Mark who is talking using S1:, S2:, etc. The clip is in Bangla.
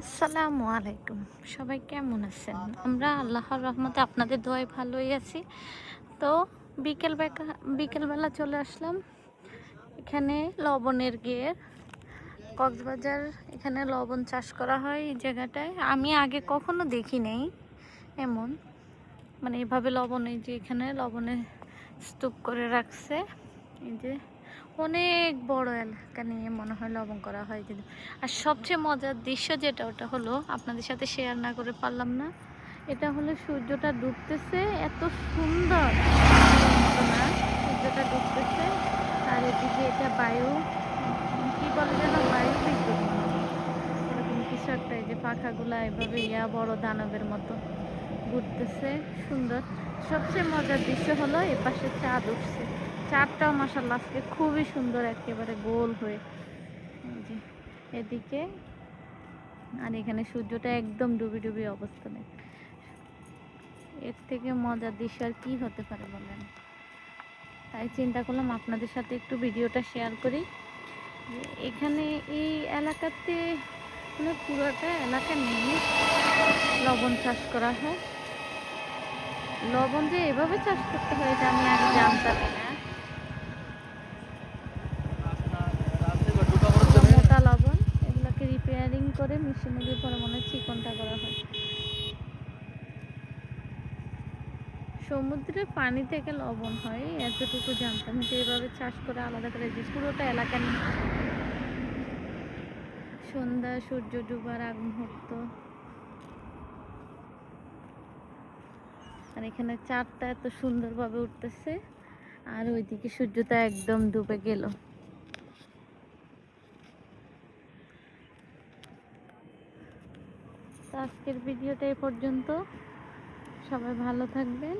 S1: আসসালামু আলাইকুম। সবাই কেমন আছেন? আমরা আল্লাহর রহমতে আপনাদের দোয়ায় ভালোই আছি। তো বিকেল বিকেলবেলা চলে আসলাম। এখানে লবণের গিয়ের কক্সবাজার এখানে লবণ চাষ করা হয় এই জায়গাটায়। আমি আগে কখনো দেখি নেই এমন। মানে এভাবে লবণ, এই যে এখানে লবণে স্তূপ করে রাখছে। এই যে অনেক বড় এলাকা নিয়ে মনে হয় লবণ করা হয় কিন্তু। আর সবচেয়ে মজার দৃশ্য যেটা, ওটা হলো আপনাদের সাথে শেয়ার না করে পারলাম না। এটা হলো সূর্যটা ডুবতেছে, এত সুন্দর। সূর্যটা ডুবতেছে, আর এদিকে এটা বায়ু, কি বলে যেন, বায়ু বিদ্যুৎ। এরকম কিছু একটা, এই যে পাখাগুলা এভাবে ইয়া, বড় দানবের মতো ঘুরতেছে, সুন্দর। সবচেয়ে মজার দৃশ্য হলো এ পাশে চাঁদ উঠছে। চাঁদটাও মাসাল্লাহ আজকে খুবই সুন্দর একেবারে গোল হয়ে। এদিকে, আর এখানে সূর্যটা একদম ডুবি ডুবি অবস্থানে এর থেকে মজার দৃশ্য আর কি হতে পারে বলেন? তাই চিন্তা করলাম আপনাদের সাথে একটু ভিডিওটা শেয়ার করি। এখানে এই এলাকাতে মানে পুরোটা এলাকা নিয়ে লবণ চাষ করা হয়। লবণ যে এভাবে চাষ করতে হয় এটা আমি আগে জানতাম না। করে মেশিনে দিয়ে পরে মনে হয় চিকনটা করা হয়। সমুদ্রে পানি থেকে লবণ হয়, এতটুকু জানতাম যে এভাবে চাষ করে আলাদা করে যে পুরোটা এলাকা নিয়ে। সন্ধ্যা, সূর্য ডুবার আগ মুহূর্ত। আর এখানে চারটা এত সুন্দরভাবে উঠতেছে, আর ওইদিকে সূর্যটা একদম ডুবে গেল। আজকের ভিডিওটা এ পর্যন্ত। সবাই ভালো থাকবেন।